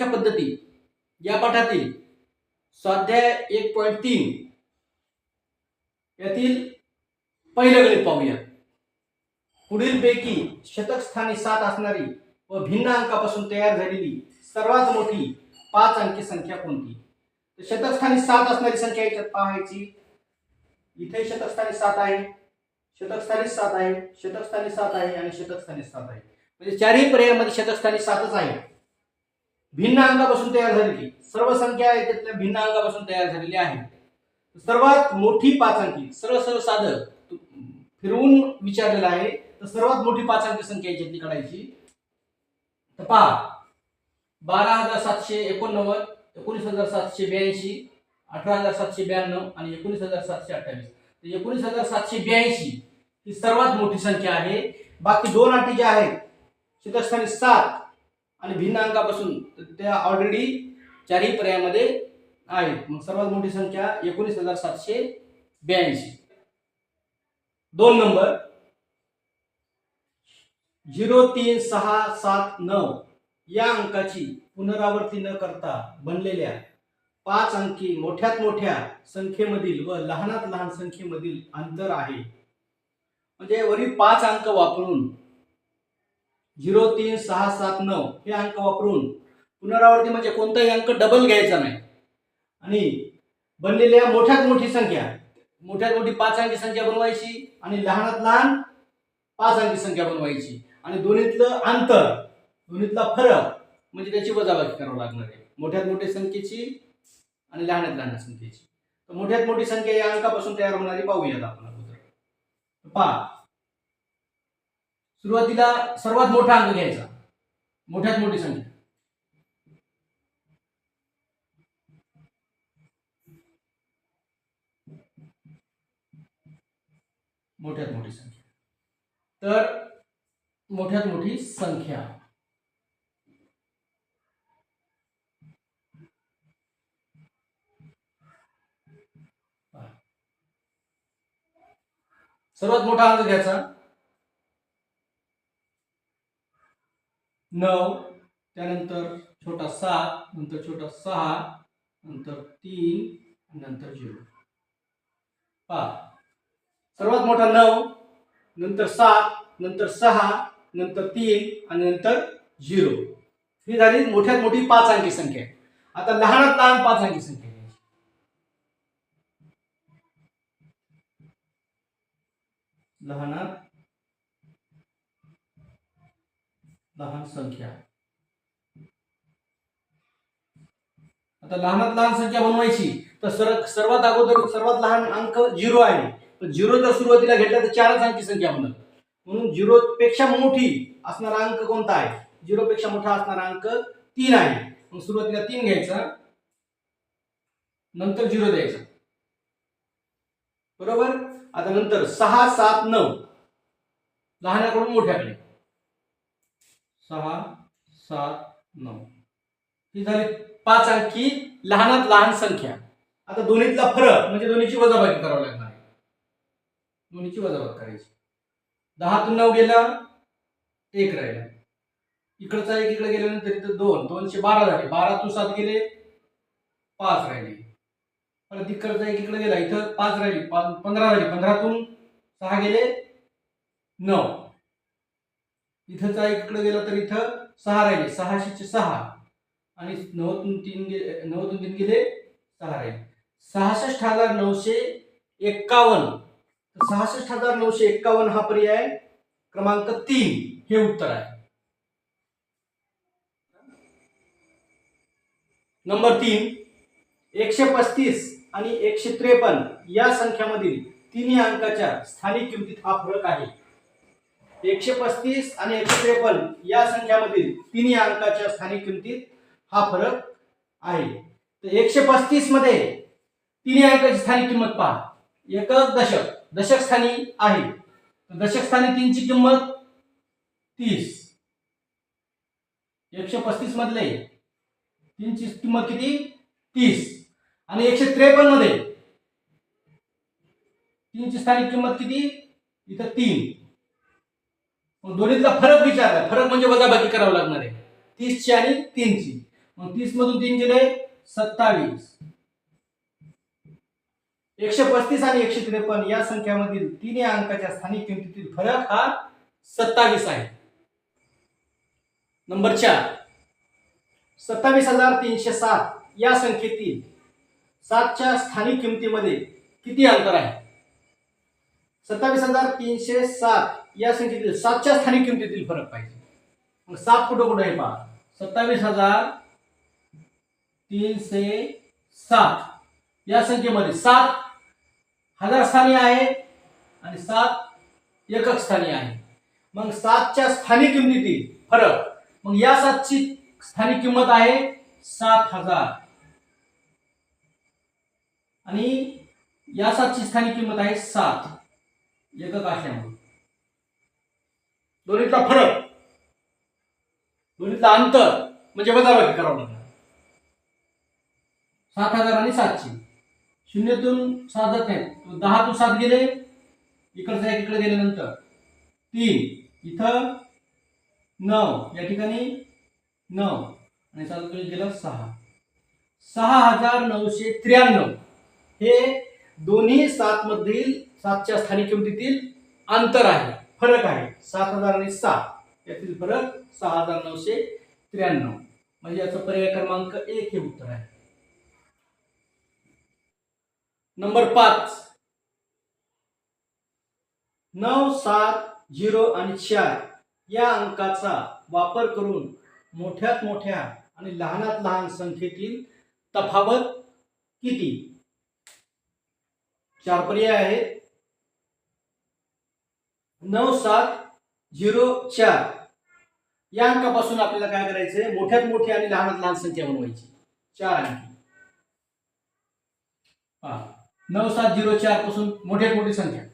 परीक्षा पद्धती? या पाठातील स्वाध्याय एक पॉईंट तीन. यातील पहिलं गणित पाहूया. पुढीलपैकी शतक स्थानी सात असणारी व भिन्न अंकापासून तयार झालेली सर्वात मोठी पाच अंकी संख्या कोणती? तर शतकस्थानी सात असणारी संख्या याच्यात पाहायची. इथे शतकस्थानी सात आहे शतकस्थानी सात आहे शतकस्थानी सात आहे आणि शतकस्थानी सात आहे. म्हणजे चारही पर्यायामध्ये शतकस्थानी सातच आहे. भिन्न अंगापासून तयार झालेली सर्व संख्या त्यातल्या भिन्न अंगापासून तयार झालेली आहे. सर्वात मोठी पाच अंकी सरळ सरळ साधं फिरवून विचारलेलं आहे तर सर्वात मोठी पाच अंकी संख्या याच्यातली काढायची. तर पहा बारा हजार सातशे एकोणनव्वद एकोणीस हजार सातशे ब्याऐंशी अठरा हजार सातशे ब्याण्णव आणि एकोणीस हजार सातशे अठ्ठावीस. तर एकोणीस हजार सातशे ब्याऐंशी ही सर्वात मोठी संख्या आहे. बाकी दोन अटी ज्या आहेत शीतस्थानी सात आणि भिन्न अंकापासून त्या ऑलरेडी चारही पर्यायामध्ये आहेत. मग सर्वात मोठी संख्या एकोणीस हजार सातशे ब्याऐंशी. दोन नंबर. झिरो तीन सहा सात नऊ या अंकाची पुनरावृत्ती न करता बनलेल्या पाच अंकी मोठ्यात मोठ्या संख्येमधील व लहानात लहान संख्येमधील अंतर आहे. म्हणजे वरील पाच अंक वापरून झिरो तीन सहा सात नऊ हे अंक वापरून पुनरावृत्ती म्हणजे कोणताही अंक डबल घ्यायचा नाही. आणि बनलेल्या मोठ्यात मोठी संख्या मोठ्यात मोठी पाच अंकी संख्या बनवायची आणि लहानात लहान पाच अंकी संख्या बनवायची. आणि दोन्हीतलं अंतर दोन्हीतला फरक म्हणजे त्याची वजाबाकी करावं लागणार आहे. मोठ्यात मोठ्या संख्येची आणि लहानात लहान संख्येची. तर मोठ्यात मोठी संख्या या अंकापासून तयार होणारी पाहूयात आपण अगोदर. पहा सुरुवातीला सर्वात मोठा अंक घ्यायचा. मोठ्यात मोठी संख्या. मोठ्यात मोठी संख्या. तर मोठ्यात मोठी संख्या. सर्वात मोठा अंक घ्यायचा. नऊ त्यानंतर छोटा सात नंतर छोटा सहा नंतर तीन नंतर झिरो. पहा. सर्वात मोठा नऊ नंतर सात नंतर सहा नंतर तीन आणि नंतर झिरो. ही झाली मोठ्यात मोठी पाच अंकी संख्या. आता लहानात लहान पाच अंकी संख्या लहानात लहान संख्या. आता लहानात लहान संख्या बनवायची. तर सर सर्वात अगोदर सर्वात लहान अंक झिरो आहे. पण झिरो जर सुरुवातीला घेतला तर चारच अंकी संख्या म्हणत म्हणून झिरो पेक्षा मोठी असणारा अंक कोणता आहे? झिरो पेक्षा मोठा असणारा अंक तीन आहे. मग सुरुवातीला तीन घ्यायचा. नंतर झिरो द्यायचा. बरोबर? आता नंतर सहा सात नऊ. लहानाकडून मोठ्याकडे. सहा सात नऊ. ही झाली पाच अंकी लहानात लहान संख्या. आता दोन्हीतला फरक म्हणजे दोन्हीची वजाबाकी करावी लागणार. आहे दोन्हीची वजाबाकी करायची. दहातून नऊ गेला एक राहिला. इकडचा एक इकडे गेल्यानंतर इथं दोन दोनशे बारा झाले. बारातून सात गेले पाच राहिले. परत इकडचा एक इकडे गेला इथं पाच राहिली पंधरा झाली पंधरातून सहा गेले नऊ. इथंचा एक इकडे गेला तर इथं सहा राहिले. सहाशेचे सहा. आणि नऊतून तीन गेले नऊतून तीन गेले सहा राहिले. सहासष्ट हजार नऊशे एक्कावन्न. सहासष्ट हजार नऊशे एक्कावन्न हा पर्याय क्रमांक तीन हे उत्तर आहे. नंबर तीन एकशे पस्तीस आणि एकशे त्रेपन्न या संख्यामधील तिन्ही अंकाच्या स्थानिक किमतीत हा फरक आहे. एकशे पस्तीस आणि एकशे त्रेपन्न या संख्यामधील तिन्ही अंकाच्या स्थानिक किमतीत हा फरक आहे. तर एकशे पस्तीसमध्ये तिन्ही अंकाची स्थानिक किंमत पहा. एकक दशक. दशक स्थानी आहे. तर दशक स्थानी तीनची किंमत तीस. एकशे पस्तीस मधले तीनची किंमत किती? तीस. आणि एकशे त्रेपन्नमध्ये तीनची स्थानिक किंमत किती? इथं तीन. मग दोन्हीतला फरक विचारला फरक म्हणजे वजाबाकी करावं लागणार आहे. तीसची आणि तीनची. मग तीस मधून तीन गेले सत्तावीस. एकशे पस्तीस आणि एकशे त्रेपन्न या संख्यामधील तिन्ही अंकाच्या स्थानिक किमतीतील फरक हा सत्तावीस आहे. नंबर चार. सत्तावीस हजार तीनशे सात या संख्येतील सातच्या स्थानिक किमतीमध्ये किती अंतर आहे? सत्तावीस हजार तीनशे सात. या संख्येतील सातच्या स्थानिक किमतीतील फरक पाहिजे. मग सात कुठं कुठं आहे पहा? सत्तावीस हजार तीनशे सात. या संख्येमध्ये सात हजार स्थानी आहे आणि सात एकक स्थानी आहे. मग सातच्या स्थानिक किमतीतील फरक मग या सातची स्थानिक किंमत आहे सात हजार. आणि या सातची स्थानिक किंमत आहे सात. एकक असल्यामुळे. दोन्हीतला फरक. दोन्हीतला अंतर. म्हणजे वजाबाकी करावं लागणार सात हजार आणि सातशे. शून्यातून सात जात नाही. दहा तू सात गेले. इकडचं एक इकडे गेल्यानंतर. तीन. इथं नऊ. या ठिकाणी नऊ. आणि सात गेलं सहा. सहा हजार नऊशे त्र्याण्णव. हे दोन्ही सात मधील सातच्या स्थानिक किमतीतील अंतर आहे. फरक आहे. सात हजार आणि सात. यातील फरक सहा हजार नऊशे त्र्याण्णव. म्हणजे याचा पर्याय क्रमांक एक हे उत्तर आहे. नंबर पाच. नऊ सात झिरो आणि चार या अंकाचा वापर करून मोठ्यात मोठ्या आणि लहानात लहान संख्येतील तफावत किती? चार पर्याय आहेत. नऊ सात झिरो चार. या अंकापासून आपल्याला काय करायचंय? मोठ्यात मोठी आणि लहानात लहान संख्या बनवायची. चार अंकी. नऊ सात झिरो चारपासून मोठ्यात मोठी संख्या.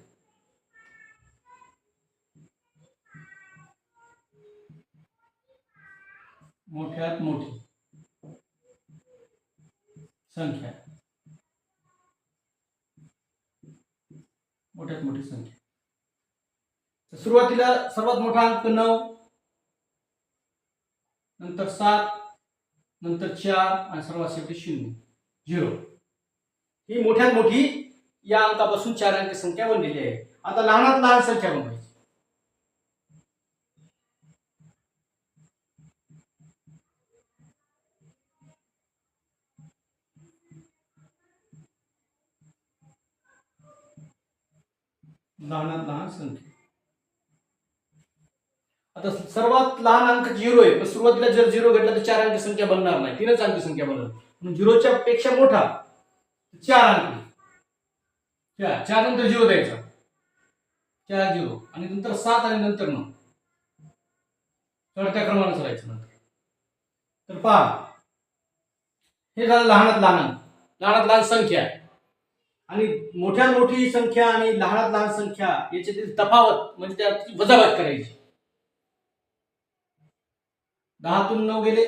मोठ्यात मोठी संख्या. मोठ्यात मोठी संख्या. सुरुवातीला सर्वात मोठा अंक नऊ नंतर सात नंतर चार आणि सर्वात शेवटी शून्य झिरो. ही मोठ्यात मोठी या अंकापासून चार अंक संख्या बनलेली आहे. आता लहानात लहान संख्या बनवायची. लहानात लहान संख्या. आता सर्वात लहान अंक झिरो आहे. पण सुरुवातीला जर झिरो घडला तर चार अंकी संख्या बनणार नाही. तीनच अंकी संख्या बनणार. झिरोच्या पेक्षा मोठा चार अंकी. चार. चार नंतर झिरो द्यायचा. चार झिरो. आणि नंतर सात आणि नंतर नऊ. चढत्या क्रमानं चालायचं नंतर. तर पहा. हे झालं लहानात लहान अंक. लहानात लहान संख्या. आणि मोठ्यात मोठी संख्या आणि लहानात लहान संख्या याच्यातील तफावत म्हणजे त्याची वजावत करायची. दहातून नऊ गेले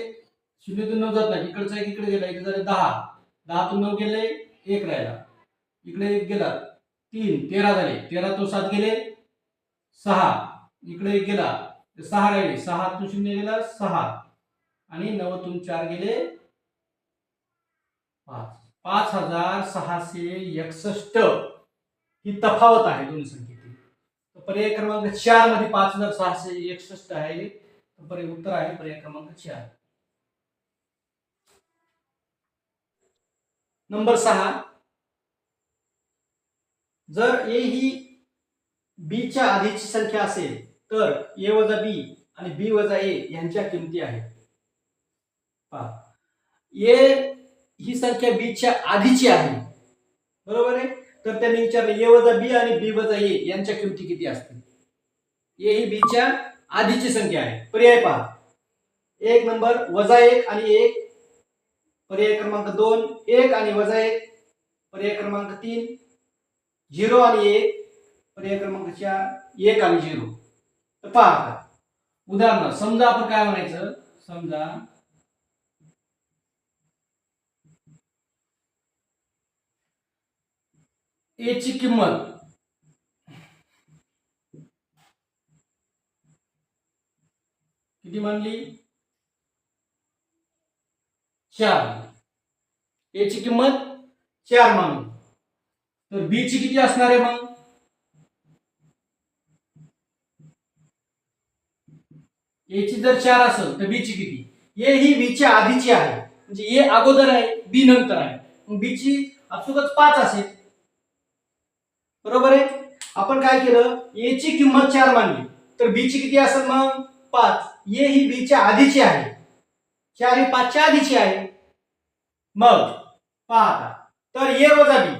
शून्यतून नऊ जात नाही. इकडचा एक इकडे गेला इकडे झाले दहा. दहातून नऊ गेले एक राहिला. इकडे एक गेला तीन तेरा झाले. तेरातून सात गेले सहा. इकडे एक गेला सहा राहिले. सहातून शून्य गेला सहा. आणि नऊतून चार गेले पाच. पाच हजार सहाशे एकसष्ट. ही तफावत आहे दोन्ही संख्येतील. तर पर्याय क्रमांक चारमध्ये पाच हजार सहाशे एकसष्ट आहे. पर्याय उत्तर आहे पर्याय क्रमांक चार नंबर सहा. जर ए ही बी च्या आधीची संख्या असेल तर ए वजा बी आणि बी वजा ए यांच्या किमती आहेत. पहा. ए ही संख्या बीच्या आधीची आहे. बरोबर आहे? तर त्यांनी विचारलं ए वजा बी आणि बी वजा ए यांच्या किमती किती असतील? ए ही बीच्या आधीची संख्या आहे. पर्याय पहा. एक नंबर वजा एक आणि एक. पर्याय क्रमांक दोन एक आणि वजा एक. पर्याय क्रमांक तीन झिरो आणि एक. पर्याय क्रमांक चार एक आणि झिरो. तर पहा उदाहरण उदाहरणार्थ समजा आपण काय म्हणायचं? समजा. ए ची किंमत किती मानली? चार. ए ची किंमत चार मान तर बी ची किती असणार आहे मग? ए ची जर चार असेल तर बी ची किती? ए ही बी च्या आधीची आहे. म्हणजे ए अगोदर आहे बी नंतर आहे. बी ची आपसुकच पाच असेल. बरोबर आहे? आपण काय केलं? ए ची किंमत चार मानली. तर बी ची किती असेल मग? पाच. ये ही बीच्या आधीची आहे. चार ही पाचच्या आधीची आहे. मग पहा तर ए वजा बी.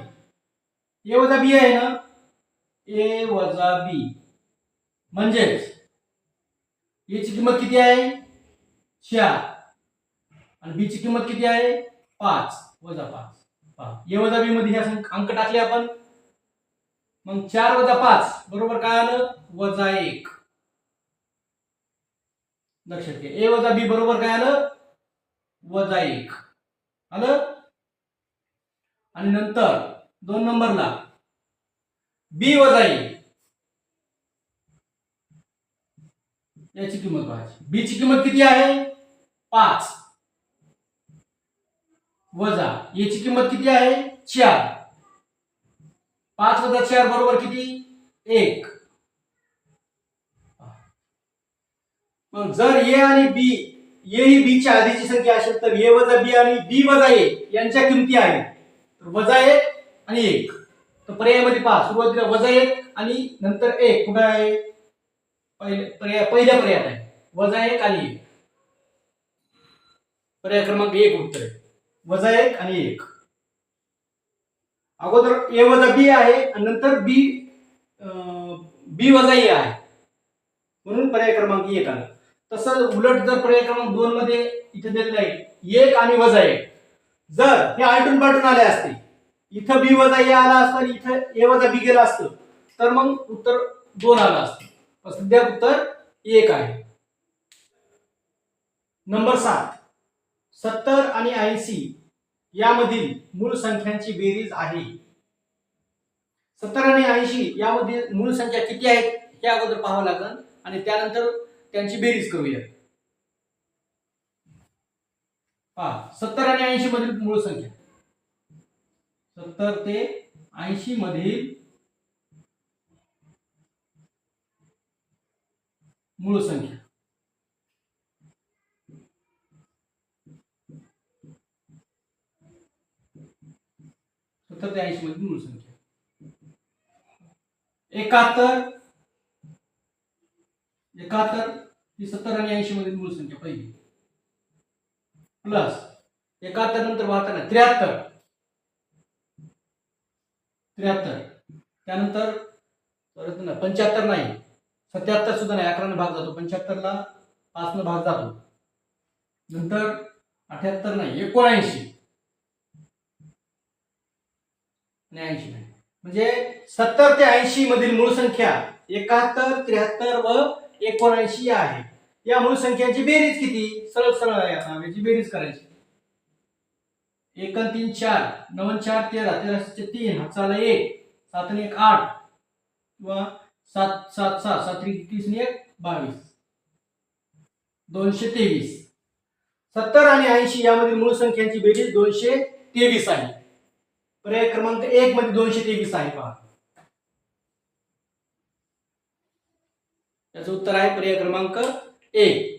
ए वजा बी आहे ना? ए वजा बी. म्हणजेच एची किंमत किती आहे? चार. आणि बी ची किंमत किती आहे? पाच. वजा पाच. पहा. ए वजा बी मध्ये हे असं अंक टाकले आपण. मग चार वजा पाच. बरोबर काय आलं? वजा एक. लक्षात घ्या. ए वजा बी बरोबर काय आलं? वजा एक. आलं? आणि नंतर दोन नंबरला बी वजा ए याची किंमत पाहायची बी ची किंमत किती आहे? पाच. वजा याची किंमत किती आहे? चार. पाच वजा चार बरोबर किती? एक. मग जर ए आणि बी ए ही बी च्या आधीची संख्या असेल तर ए वजा बी आणि बी वजा ए यांच्या किमती आहेत. तर वजा एक आणि एक. तर पर्यायामध्ये पहा सुरुवातीला वजा एक आणि नंतर एक. कुठं आहे? पहिले पर्याय पहिल्या पर्यायात आहे. वजा एक आणि एक. पर्याय क्रमांक एक उत्तर आहे. वजा एक आणि एक. अगोदर ए वजा बी आहे आणि नंतर बी बी वजा ए आहे. म्हणून पर्याय क्रमांक एक आला तसं उलट जर पर्याय क्रमांक दोन मध्ये इथे दिलेलं आहे एक आणि वजा एक. जर हे आलटून पालटून आले असते इथं बी वजा ए आला असतं आणि इथं ए वजा बी गेला असतं तर मग उत्तर दोन आलं असतं. सध्या उत्तर एक आहे. नंबर सात. सत्तर आणि ऐंशी यामधील मूळ संख्यांची बेरीज आहे. सत्तर आणि ऐंशी यामध्ये मूळ संख्या किती आहेत हे अगोदर पाहावं लागेल. आणि त्यानंतर त्यांची बेरीज करूया. पहा सत्तर आणि ऐंशी मधील मूळ संख्या. सत्तर ते ऐंशी मधील मूळ संख्या. सत्तर ते ऐंशी मधील मूळ संख्या. एकाहत्तर एकाहत्तर ही सत्तर आणि ऐंशी मधील मूळ संख्या पहिली. प्लस एकाहत्तर नंतर वाहताना त्र्याहत्तर. त्र्याहत्तर. त्यानंतर परत ना पंच्याहत्तर नाही. सत्याहत्तर सुद्धा नाही अकराने भाग जातो. पंच्याहत्तरला पाचनं भाग जातो. नंतर अठ्याहत्तर नाही एकोणऐंशी. आणि ऐंशी नाही. म्हणजे सत्तर ते ऐंशी मधील मूळ संख्या एकाहत्तर त्र्याहत्तर व एकोणऐंशी आहे. या मूळ संख्यांची बेरीज किती? सरळ सरळ आहे आता याची बेरीज करायची. एक तीन चार. नवन चार तेरा. तेराशे तीन. हाताला एक. सात एक आठ. किंवा सात सात सात. सात त्रिक तीस एक बावीस. दोनशे तेवीस. सत्तर आणि ऐंशी यामधील मूळ संख्यांची बेरीज दोनशे तेवीस आहे. पर्याय क्रमांक एक मध्ये दोनशे तेवीस आहे पहा. याचं उत्तर आहे पर्याय क्रमांक ए.